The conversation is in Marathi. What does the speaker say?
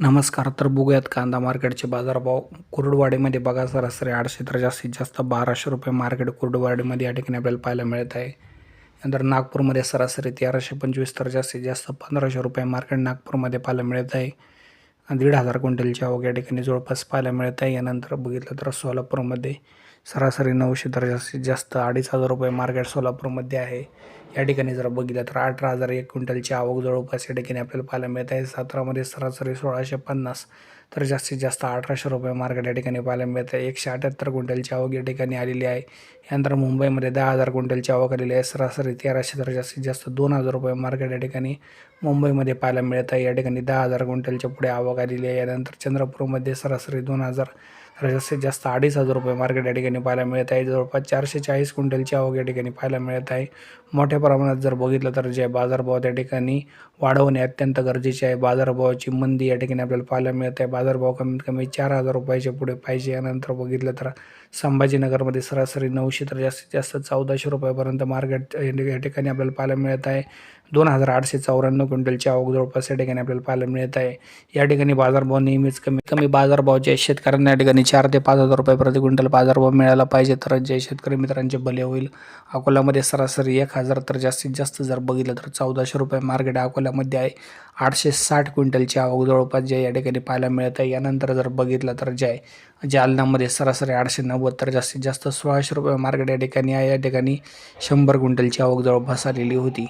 नमस्कार तर बघूयात कांदा मार्केटचे बाजारभाव. कुर्डवाडीमध्ये बघा सरासरी आठशे तर जास्तीत जास्त बाराशे रुपये मार्केट कुर्डवाडीमध्ये या ठिकाणी आपल्याला पाहायला मिळत आहे. नंतर नागपूरमध्ये सरासरी तेराशे पंचवीस तर जास्तीत जास्त पंधराशे रुपये मार्केट नागपूरमध्ये पाहायला मिळत आहे. दीड हजार क्विंटलच्या आवक या ठिकाणी जवळपास पाहायला मिळत आहे. यानंतर बघितलं तर सोलापूरमध्ये सरासरी नऊशे तर जास्तीत जास्त अडीच हजार रुपये मार्केट सोलापूरमध्ये आहे. या ठिकाणी जर बघितलं तर अठरा हजार एक क्विंटलची आवक जवळपास या ठिकाणी आपल्याला पाहायला मिळत आहे. सातारामध्ये सरासरी सोळाशे पन्नास तर जास्तीत जास्त अठराशे रुपये मार्केट या ठिकाणी पाहायला मिळत आहे. एकशे अठ्याहत्तर क्विंटलची आवक या ठिकाणी आलेली आहे. यानंतर मुंबईमध्ये दहा हजार क्विंटलची आवक आलेली आहे. सरासरी तेराशे तर जास्तीत जास्त दोन हजार रुपये मार्केट या ठिकाणी मुंबईमध्ये पाहायला मिळत आहे. या ठिकाणी दहा हजार क्विंटलच्या पुढे आवक आलेली आहे. यानंतर चंद्रपूरमध्ये सरासरी दोन हजार तर जास्तीत जास्त अडीच हजार रुपये मार्केट या ठिकाणी पाहायला मिळत आहे. जवळपास चारशे चाळीस क्विंटलची आवक या ठिकाणी पाहायला मिळत आहे. मोठ्या प्रमाणात जर बघितलं तर जे बाजारभाव त्या ठिकाणी वाढवणे अत्यंत गरजेचे आहे. बाजारभावाची मंदी या ठिकाणी आपल्याला पाहायला मिळत आहे. बाजारभाव कमीत कमी चार हजार रुपयाच्या पुढे पाहिजे. यानंतर बघितलं तर संभाजीनगरमध्ये सरासरी नऊशे तर जास्तीत जास्त चौदाशे रुपयापर्यंत मार्केट या ठिकाणी आपल्याला पाहायला मिळत आहे. दोन हजार आठशे चौऱ्याण्णव क्विंटलची आवक जवळपास या ठिकाणी आपल्याला पाहायला मिळत आहे. या ठिकाणी बाजारभाव नेहमीच कमी कमी बाजारभावचे शेतकऱ्यांना या ठिकाणी चार ते पाच हजार रुपये प्रति क्विंटल बाजारभाव मिळायला पाहिजे तर जे शेतकरी मित्रांचे भले होईल. अकोल्यामध्ये सरासरी एक हजार तर जास्तीत जास्त जर बघितलं तर चौदाशे रुपये मार्केट अकोल्यामध्ये आहे. आठशे साठ क्विंटलची आवक जवळपास जे या ठिकाणी पाहायला मिळत आहे. यानंतर जर बघितलं तर जे आहे जालनामध्ये सरासरी आठशे नव्वद तर जास्तीत जास्त सोळाशे रुपये मार्केट या ठिकाणी आहे. या ठिकाणी शंभर क्विंटलची आवक जवळपास आलेली होती.